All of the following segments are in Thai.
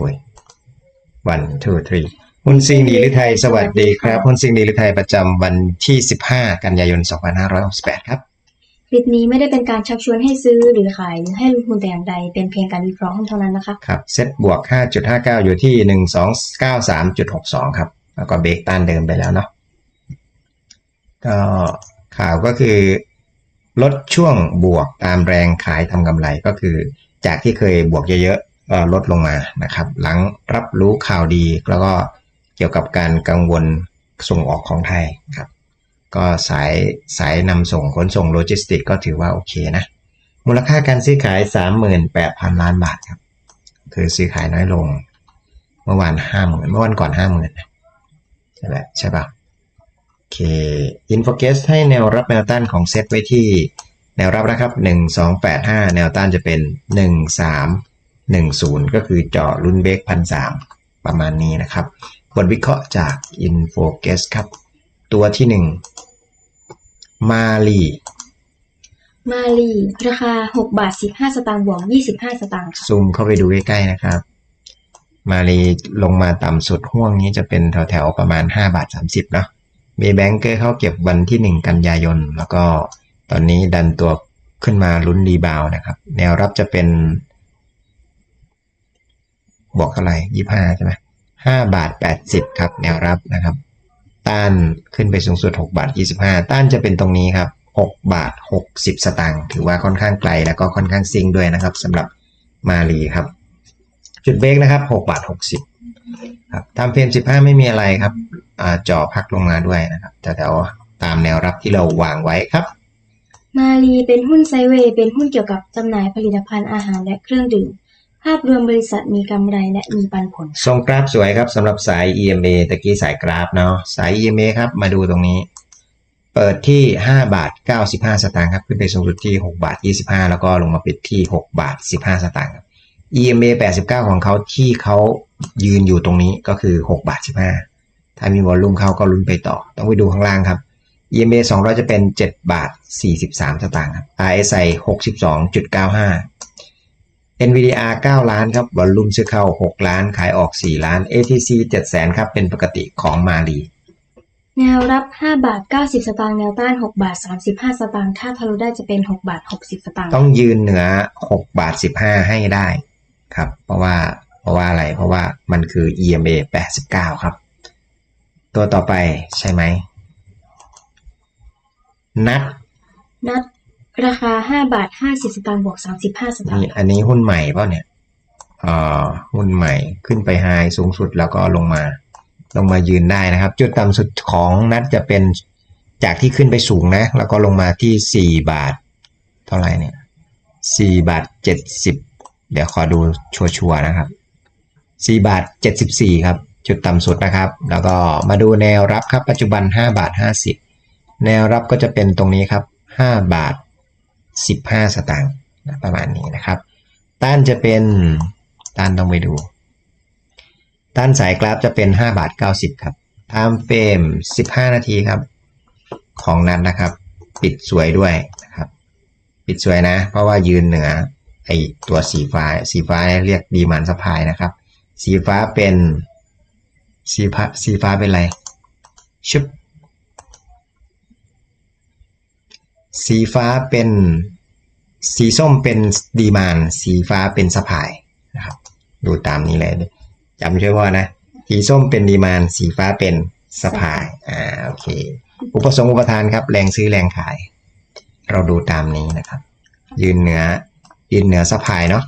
อ้ย one two three หุ้นซิงดีหรือไทย สวัสดีครับหุ้นซิงดีหรือไทยประจำวันที่ 15 กันยายน 2568 ครับ คลิปนี้ไม่ได้เป็นการชักชวนให้ซื้อหรือขายหรือให้ลงทุนแต่อย่างใด เป็นเพียงการวิเคราะห์หุ้นเท่านั้นนะคะ ครับ เซ็ตบวก 5.59 อยู่ที่ 1293.62 ครับ แล้วก็เบรกต้านเดิมไปแล้วเนาะ ก็ข่าวก็คือ ลดช่วงบวกตามแรงขายทำกำไรก็คือ จากที่เคยบวกเยอะๆก็ ลดลงมานะครับ หลังรับรู้ข่าวดีแล้วก็เกี่ยวกับการกังวลส่งออกของไทยครับ ก็สายสายนำส่งขนส่งโลจิสติกก็ถือว่าโอเคนะ มูลค่าการซื้อขาย 38,000 ล้านบาทครับ คือซื้อขายน้อยลง เมื่อวานห้าหมื่นเมื่อวันก่อนห้าหมื่นใช่ไหมใช่ปะโอเคอินโฟเกสให้แนวรับแนวต้านของเซตไว้ที่แนวรับนะครับหนึ่งสองแปดห้าแนวต้านจะเป็นห นึ่งสามหนึ่งศูนย์ก็คือเจาะรุ่นเบรกพันสามประมาณนี้นะครับ บทวิเคราะห์จาก i n f o c u s ครับ ตัวที่หนึ่งมาลีมาลีราคา 6 บาท 15 สตางค์บวก 25 สตางค์ค่ะซูมเข้าไปดูใกล้ๆนะครับ มาลีลงมาต่ำสุดห่วงนี้จะเป็นแถวๆประมาณ 5 บาท 30เนาะมีแบงก์เกอร์เข้าเก็บวันที่ 1 กันยายน แล้วก็ตอนนี้ดันตัวขึ้นมาลุ้นรีบาวด์นะครับ แนวรับจะเป็น บอกเท่าไหร่ยี่ห้าใช่ไหมห้าบาทแปดสิบครับแนวรับนะครับ ต้านขึ้นไปสูงสุดหกบาทยี่สิบห้าต้านจะเป็นตรงนี้ครับหกบาทหกสิบสตางค์ถือว่าค่อนข้างไกลแล้วก็ค่อนข้างซิงด้วยนะครับสำหรับมาลีครับ จุดเบรกนะครับหกบาทหกสิบครับตามเฟรมสิบห้าไม่มีอะไรครับจ่อพักลงมาด้วยนะครับแต่แถวๆตามแนวรับที่เราวางไว้ครับ มาลีเป็นหุ้นไซเวย์เป็นหุ้นเกี่ยวกับจำหน่ายผลิตภัณฑ์อาหารและเครื่องดื่ม ภาพรวมบริษัทมีกำไรและมีปันผล ทรงกราฟสวยครับสำหรับสาย EMA ตะกี้สายกราฟเนาะสาย EMA ครับมาดูตรงนี้ เปิดที่ 5 บาท 95 สตางค์ครับขึ้นไปสูงสุดที่ 6 บาท 25 แล้วก็ลงมาปิดที่ 6 บาท 15 สตางค์ครับ EMA 89 ของเขาที่เขายืนอยู่ตรงนี้ก็คือ 6 บาท 15 ถ้ามีวอลลุ่มเข้าก็ลุ้นไปต่อ ต้องไปดูข้างล่างครับ EMA 200 จะเป็น 7 บาท 43 สตางค์ครับ RSI 62.95 NVDR 9 ล้านครับวอลลุ่มซื้อเข้า 6 ล้าน ขายออก 4 ล้าน ATC 7แสนครับ เป็นปกติของมาลีแนวรับ 5 บาท 90 สตางค์แนวต้าน 6 บาท 35 สตางค์ถ้าทะลุได้จะเป็น 6 บาท 60 สตางค์ต้องยืนเหนือ 6 บาท 15 ให้ได้ครับ เพราะว่าเพราะว่าอะไรเพราะว่ามันคือ EMA 89 ครับ ตัวต่อไปใช่ไหมนัดนัด ราคา5บาท50สตางค์บวก35สตางนี่ค์อันนี้หุ้นใหม่เปล่าเนี่ยอ่อหุ้นใหม่ขึ้นไปไฮสูงสุดแล้วก็ลงมา ลงมายืนได้นะครับ จุดต่ำสุดของนัดจะเป็นจากที่ขึ้นไปสูงนะ แล้วก็ลงมาที่4บาท เท่าไหร่เนี่ย4บาท70เดี๋ยวขอดูชัวร์ๆนะครับ4บาท74ครับ จุดต่ำสุดนะครับ แล้วก็มาดูแนวรับครับ ปัจจุบัน5บาท50แนวรับก็จะเป็นตรงนี้ครับ5บาท 15 สตางค์ประมาณนี้นะครับ ต้านจะเป็นต้านต้องไปดู ต้านสายกราฟจะเป็น 5 บาท 90 ครับ time frame 15 นาทีครับ ของนั้นนะครับ ปิดสวยด้วยนะครับ ปิดสวยนะ เพราะว่ายืนเหนือไอตัวสีฟ้า สีฟ้าเรียกดีมันสะพายนะครับ สีฟ้าเป็นสีฟ้าสีฟ้าเป็นอะไรชึบ สีฟ้าเป็นสีส้มเป็นดีมานสีฟ้าเป็นสะพายนะครับดูตามนี้เลยจำช่วยพ่อนะ สีส้มเป็นดีมานสีฟ้าเป็นสะพายอ่าโอเค อุปสงค์อุปทานครับ แรงซื้อแรงขาย เราดูตามนี้นะครับ ยืนเหนือยืนเหนือสะพายเนาะ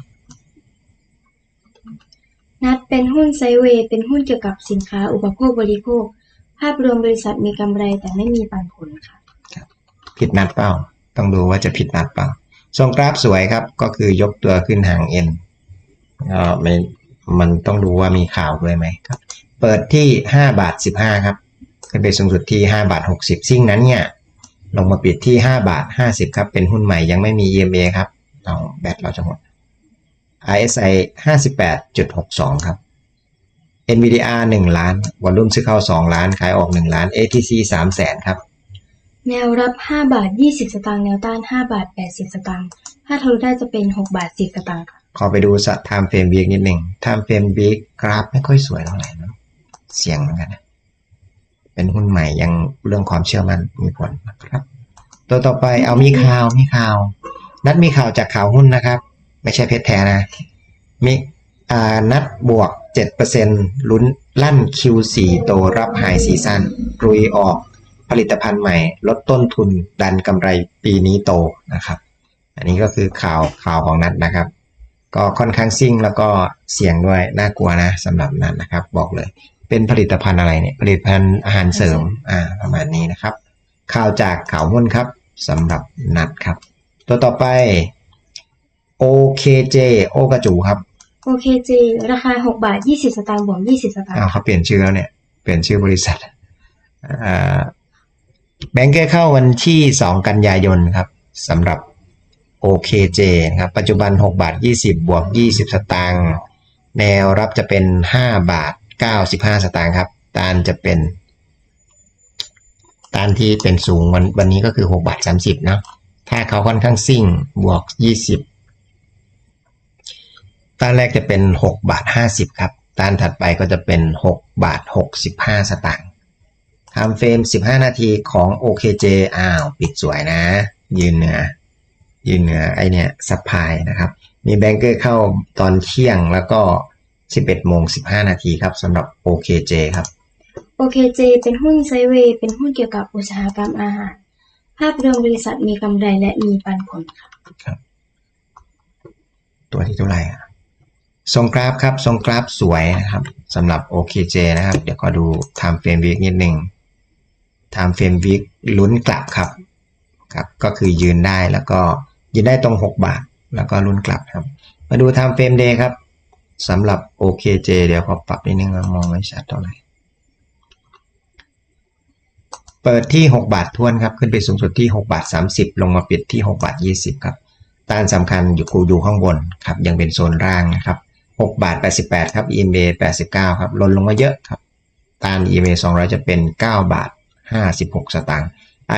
นัดเป็นหุ้นไซเวย์เป็นหุ้นเกี่ยวกับสินค้าอุปโภคบริโภค ภาพรวมบริษัทมีกำไรแต่ไม่มีปันผลค่ะ ผิดนัดเปล่า ต้องดูว่าจะผิดนัดเปล่าทรงกราฟสวยครับ ก็คือยกตัวขึ้นหางเอ็นก็ไม่มันต้องดูว่ามีข่าวด้วยไหมครับ เปิดที่ 5 บาท 15 ครับขึ้นไปสูงสุดที่ 5 บาท 60 ซิ่งนั้นเนี่ย ลงมาปิดที่ 5 บาท 50 ครับ เป็นหุ้นใหม่ยังไม่มี EMA ครับเอาแบตเราจะหมด RSI 58.62 ครับ NVDR 1 ล้านวอลลุ่มซื้อเข้า 2 ล้าน ขายออก 1 ล้าน ATC 3แสนครับ แนวรับ 5 บาท 20 สตางค์แนวต้าน 5 บาท 80 สตางค์ถ้าทะลุได้จะเป็น 6 บาท 10 สตางค์ค่ะขอไปดูส time frame week นิดหนึ่ง time frame week กราฟไม่ค่อยสวยเท่าไหร่นะเสี่ยงเหมือนกันนะเป็นหุ้นใหม่ยังเรื่องความเชื่อมั่นมีผลนะครับ ตัวต่อไปเอามีข่าวมีข่าว นัดมีข่าวจากข่าวหุ้นนะครับ ไม่ใช่เพชรแท้นะมีอ่านัดบวก 7%ลุ้นลั่น Q4 โตรับไฮซีซั่นรุยออก ผลิตภัณฑ์ใหม่ ลดต้นทุนดันกำไรปีนี้โตนะครับ อันนี้ก็คือข่าวข่าวของนัดนะครับ ก็ค่อนข้างซิ่งแล้วก็เสี่ยงด้วยน่ากลัวนะสำหรับนัดนะครับ บอกเลย เป็นผลิตภัณฑ์อะไรเนี่ยผลิตภัณฑ์อาหารเสริมอ่าประมาณนี้นะครับ ข่าวจากข่าวหุ้นครับสำหรับนัดครับ ตัวต่อไป OKJ โอกระจูครับโอเคเจราคา6บาท20สตางค์บวก20สตางอ้าวค์เขาเปลี่ยนชื่อแล้วเนี่ย เปลี่ยนชื่อบริษัทอ่า แบงก์เกอร์เข้าวันที่ 2 กันยายนครับสำหรับ OKJ นะครับปัจจุบัน 6 บาท 20 บวก 20 สตางค์แนวรับจะเป็น 5 บาท 95 สตางค์ครับตานจะเป็นตานที่เป็นสูงวันวันนี้ก็คือ 6 บาท 30นะถ้าเขาค่อนข้างซิ่งบวก 20ตานแรกจะเป็น 6 บาท 50 ครับตานถัดไปก็จะเป็น 6 บาท 65 สตางค์ ทำเฟรม 15 นาทีของ OKJ อ้าว ปิดสวยนะ ยืนเหนือ ยืนเหนือไอเนี่ยซัพพลายนะครับ มีแบงเกอร์เข้าตอนเที่ยงแล้วก็ 11โมง15 นาทีครับสำหรับ OKJ ครับโอเคเจเป็นหุ้นไซด์เวย์เป็นหุ้นเกี่ยวกับอุตสาหกรรมอาหาร ภาพรวมบริษัทมีกำไรและมีปันผลค่ะตัวที่เท่าไหร่อะทรงกราฟครับทรงกราฟสวยนะครับสำหรับ OKJ นะครับ เดี๋ยวก็ดู time frame week นิดหนึ่ง time frame week ลุ้นกลับครับครับ ก็คือยืนได้แล้วก็ยืนได้ตรง 6 บาท แล้วก็ลุ้นกลับครับ มาดู time frame day ครับสำหรับ OKJ เดี๋ยวขอปรับนิดนึงนะมองไม่ชัดเท่าไหร่เปิดที่ 6 บาททวนครับ ขึ้นไปสูงสุดที่ 6 บาท 30 ลงมาปิดที่ 6 บาท 20 ครับต้านสำคัญอยู่กูอยู่ข้างบนครับ ยังเป็นโซนล่างนะครับ 6 บาท 88 ครับ EMA 89 ครับลดลงมาเยอะครับต้าน EMA 200 จะเป็น 9 บาท 56 สตางค์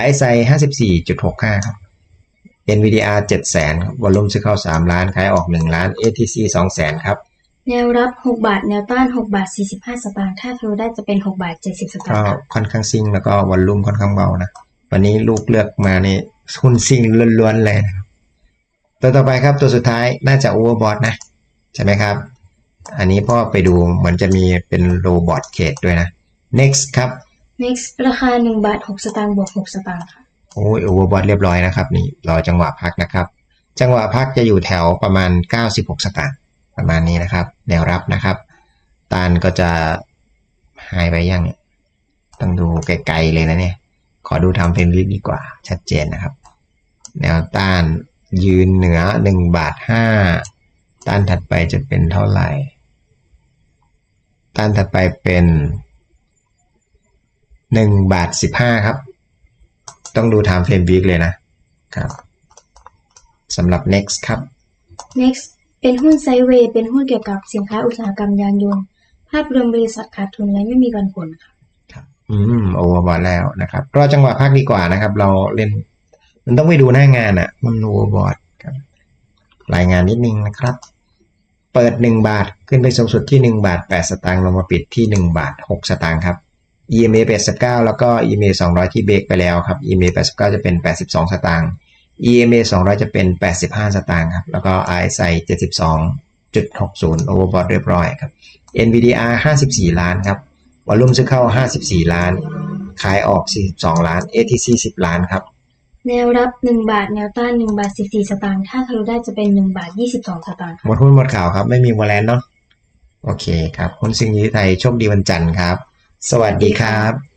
RSI 54.65 ครับ NVDR 700,000ครับวอลลุ่มซื้อเข้า 3 ล้าน ขายออก 1 ล้าน ATC 200,000 ครับ แนวรับ 6 บาท แนวต้าน 6 บาท 45 สตางค์ถ้าทะลุได้จะเป็น 6 บาท 70 สตางก็ค์ค่ะค่อนข้างซิ่งแล้วก็วอลลุ่มค่อนข้างเบานะ วันนี้ลูกเลือกมานี่หุ้นซิ่งล้วนๆเลยนะครับตัวต่อไปครับตัวสุดท้ายน่าจะโอเวอร์บอทนะ ใช่ไหมครับ อันนี้พ่อไปดูเหมือนจะมีเป็นโรบอทเคดด้วยนะ next ครับ next ราคา1บาท6สตางค์บวก6สตางค์ค่ะ โอ้ยโอเวอร์บอทเรียบร้อยนะครับ นี่รอจังหวะพักนะครับ จังหวะพักจะอยู่แถวประมาณ 96 สตางค์ประมาณนี้นะครับ แนวรับนะครับตานก็จะหายไปยังเนี่ยต้องดูไกลๆเลยนะเนี่ย ขอดูทำเฟรมวิกดีกว่า ชัดเจนนะครับ แนวต้านยืนเหนือ 1 บาท 5 ต้านถัดไปจะเป็นเท่าไหร่ ต้านถัดไปเป็น 1บาท15ครับ ต้องดู time frame week เลยนะครับสำหรับ next ครับ next เป็นหุ้นไซด์เวย์เป็นหุ้นเกี่ยวกับสินค้าอุตสาหกรรมยานยนต์ ภาพรวมบริษัทขาดทุนและไม่มีปันผลค่ะอืมโอเวอร์บอทแล้วนะครับรอจังหวะพักดีกว่านะครับ เราเล่น มันต้องไปดูหน้างานอะ่ะ มันโอเวอร์บอทครับรายงานนิดนึงนะครับ เปิด1บาทขึ้นไปสูงสุดที่1บาท8สตางค์ลงมาปิดที่1บาท6สตางค์ครับ EMA 89 แล้วก็ EMA 200 ที่เบรกไปแล้วครับ EMA 89 จะเป็น 82 สตางค์ EMA 200 จะเป็น 85 สตางค์ครับ แล้วก็ RSI 72.60 overbought เรียบร้อยครับ NVDR 54 ล้านครับ วอลลุ่มซื้อเข้า 54 ล้าน ขายออก 42 ล้าน ATC 10 ล้านครับ แนวรับ 1 บาท แนวต้าน 1 บาท 14 สตางค์ ถ้าทะลุได้จะเป็น 1 บาท 22 สตางค์ หมดหุ้นหมดข่าวครับ ไม่มีวอลเลนเนาะ โอเคครับหุ้นซิงห์ไทย โชคดีวันจันทร์ครับ สวัสดีครับ